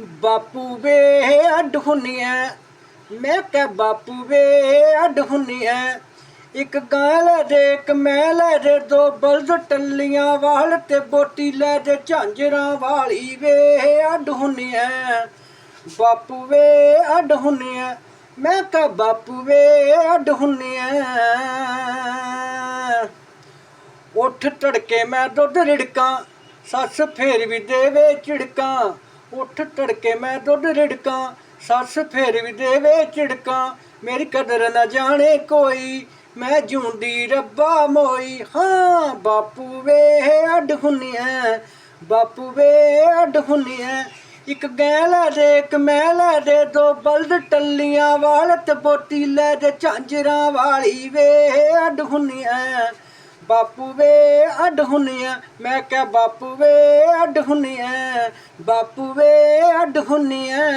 ਬਾਪੂ ਵੇ ਅੱਡ ਹੁੰਨੀਆਂ ਮੈਂ ਕਹ, ਬਾਪੂ ਵੇ ਅੱਡ ਹੁੰਨੀਆਂ ਇੱਕ ਗਾਂ ਲੈ ਦੇ, ਇੱਕ ਮੈਂ ਲੈ ਦੇ, ਦੋ ਬਲਦ ਟੱਲੀਆਂ ਵਾਲ ਤੇ ਬੋਟੀ ਲੈ ਦੇ, ਝਾਂਜਰਾਂ ਵਾਲੀ ਵੇ ਅੱਡ ਹੁੰਨੀਆਂ ਬਾਪੂ ਵੇ ਅੱਡ ਹੁੰਨੀਆਂ ਮੈਂ ਕਹ, ਬਾਪੂ ਵੇ ਅੱਡ ਹੁੰਨੀਆਂ ਉੱਠ ਤੜਕੇ ਮੈਂ ਦੁੱਧ ਰਿੜਕਾਂ, ਸੱਸ ਫੇਰ ਵੀ ਦੇਵੇ ਝਿੜਕਾਂ। ਉੱਠ ਤੜਕੇ ਮੈਂ ਦੁੱਧ ਰਿੜਕਾਂ, ਸੱਸ ਫੇਰ ਵੀ ਦੇਵੇ ਝਿੜਕਾਂ। ਮੇਰੀ ਕਦਰ ਨਾ ਜਾਣੇ ਕੋਈ, ਮੈਂ ਜੂੰਦੀ ਰੱਬਾ ਮੋਈ। ਹਾਂ, ਬਾਪੂ ਵੇ, ਅੱਡ ਹੁੰਨੀਆਂ ਬਾਪੂ ਵੇ, ਅੱਡ ਹੁੰਨੀਆਂ ਇੱਕ ਗੈਂ ਦੇ, ਇੱਕ ਮੈਂ ਦੇ, ਦੋ ਬਲਦ ਟੱਲੀਆਂ ਵਾਲ ਤੇ ਲੈ ਦੇ, ਝਾਂਜਰਾਂ ਵਾਲੀ ਵੇ, ਅੱਡ ਹੁੰਨੀਆਂ ਬਾਪੂ ਵੇ ਅੱਡ ਹੁੰਨੀਆਂ ਮੈਂ ਕਿਹਾ ਬਾਪੂ ਵੇ ਅੱਡ ਹੁੰਨੀਆਂ ਬਾਪੂ ਵੇ ਅੱਡ ਹੁੰਨੀਆਂ